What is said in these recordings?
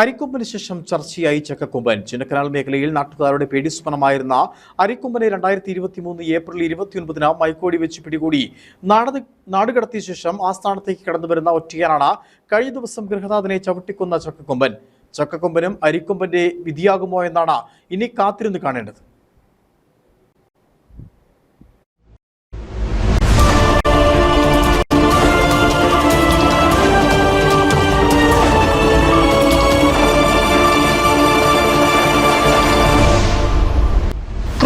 അരിക്കൊമ്പന് ശേഷം ചർച്ചയായി ചക്കക്കൊമ്പൻ. ചിന്നക്കനാൽ മേഖലയിൽ നാട്ടുകാരുടെ പേടിസ്വപ്നമായിരുന്ന അരിക്കൊമ്പനെ രണ്ടായിരത്തി ഇരുപത്തി മൂന്ന് ഏപ്രിൽ ഇരുപത്തിയൊൻപതിന് മൈക്കോടി വെച്ച് പിടികൂടി. നാട് നാടുകടത്തിയ ശേഷം ആ സ്ഥാനത്തേക്ക് കടന്നു വരുന്ന ഒറ്റയാനാണ് കഴിഞ്ഞ ദിവസം ഗൃഹനാഥനെ ചവിട്ടിക്കൊന്ന ചക്കക്കൊമ്പൻ. ചക്കക്കൊമ്പനും അരിക്കൊമ്പന്റെ വിധിയാകുമോ എന്നാണ് ഇനി കാത്തിരുന്ന് കാണേണ്ടത്.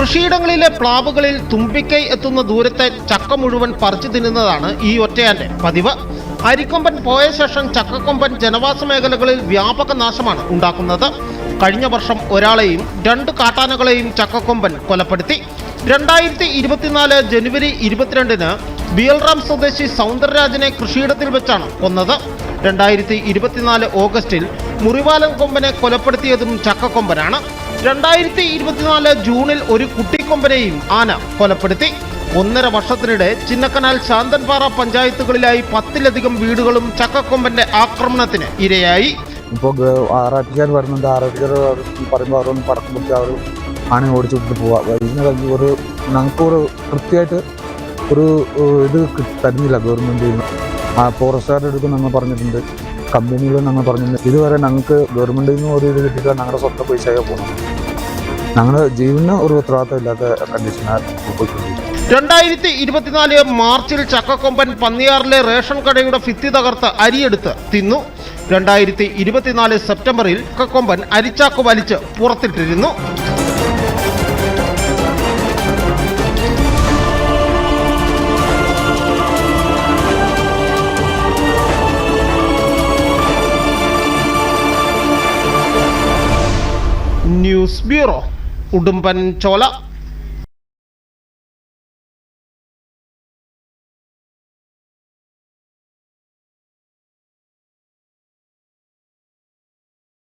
കൃഷിയിടങ്ങളിലെ പ്ലാവുകളിൽ തുമ്പിക്കൈ എത്തുന്ന ദൂരത്തെ ചക്ക മുഴുവൻ പറിച്ചു തിന്നുന്നതാണ് ഈ ഒറ്റയാന്റെ പതിവ്. അരിക്കൊമ്പൻ പോയ ശേഷം ചക്കക്കൊമ്പൻ ജനവാസ മേഖലകളിൽ വ്യാപക നാശമാണ് ഉണ്ടാക്കുന്നത്. കഴിഞ്ഞ വർഷം ഒരാളെയും രണ്ട് കാട്ടാനകളെയും ചക്കക്കൊമ്പൻ കൊലപ്പെടുത്തി. രണ്ടായിരത്തി ഇരുപത്തിനാല് ജനുവരി ഇരുപത്തിരണ്ടിന് ബിയൽറാം സ്വദേശി സൗന്ദരരാജനെ കൃഷിയിടത്തിൽ വെച്ചാണ് കൊന്നത്. രണ്ടായിരത്തി ഇരുപത്തിനാല് ഓഗസ്റ്റിൽ മുറിവാലൻ കൊമ്പനെ കൊലപ്പെടുത്തിയതും ചക്കക്കൊമ്പനാണ്. രണ്ടായിരത്തി ഇരുപത്തിനാല് ജൂണിൽ ഒരു കുട്ടിക്കൊമ്പനെയും ആന കൊലപ്പെടുത്തി. ഒന്നര വർഷത്തിനിടെ ചിന്നക്കനാൽ ശാന്തൻപാറ പഞ്ചായത്തുകളിലായി പത്തിലധികം വീടുകളും ചക്കക്കൊമ്പന്റെ ആക്രമണത്തിന് ഇരയായി. ഇപ്പോൾ ആറാട്ടുകാർ വരുന്നുണ്ട്. ആറാട്ടുകാർ പറയുമ്പോൾ അവരൊന്ന് പടക്കം പിടിച്ച് അവർ ആണി ഓടിച്ചു പോവാം. ഒരു ഞങ്ങൾക്ക് കൃത്യമായിട്ട് ഒരു ഇത് തരുന്നില്ല ഗവൺമെന്റ് ആ ഫോറസ്റ്റുകാരുടെ അടുത്ത് ഞങ്ങൾ പറഞ്ഞിട്ടുണ്ട്. കമ്പനികളും ഞങ്ങൾ പറഞ്ഞിട്ടുണ്ട്. ഇതുവരെ ഞങ്ങൾക്ക് ഗവൺമെന്റിൽ നിന്ന് ഒരു ഇത് കിട്ടിയിട്ട് ഞങ്ങളുടെ സ്വന്തം പൈസയൊക്കെ പോകുന്നു ഞങ്ങളുടെ ജീവന് ഒരു ഉത്തരവാദിത്തമില്ലാത്ത കണ്ടീഷനാണ് രണ്ടായിരത്തി ഇരുപത്തിനാല് മാർച്ചിൽ ചക്കക്കൊമ്പൻ പന്നിയാറിലെ റേഷൻ കടയുടെ ഭിത്തി തകർത്ത് അരിയെടുത്ത് തിന്നു. രണ്ടായിരത്തി ഇരുപത്തിനാല് സെപ്റ്റംബറിൽ ചക്കക്കൊമ്പൻ അരിച്ചാക്ക് വലിച്ച് പുറത്തിട്ടിരുന്നു. News bureau. ഉടുമ്പൻ ചോല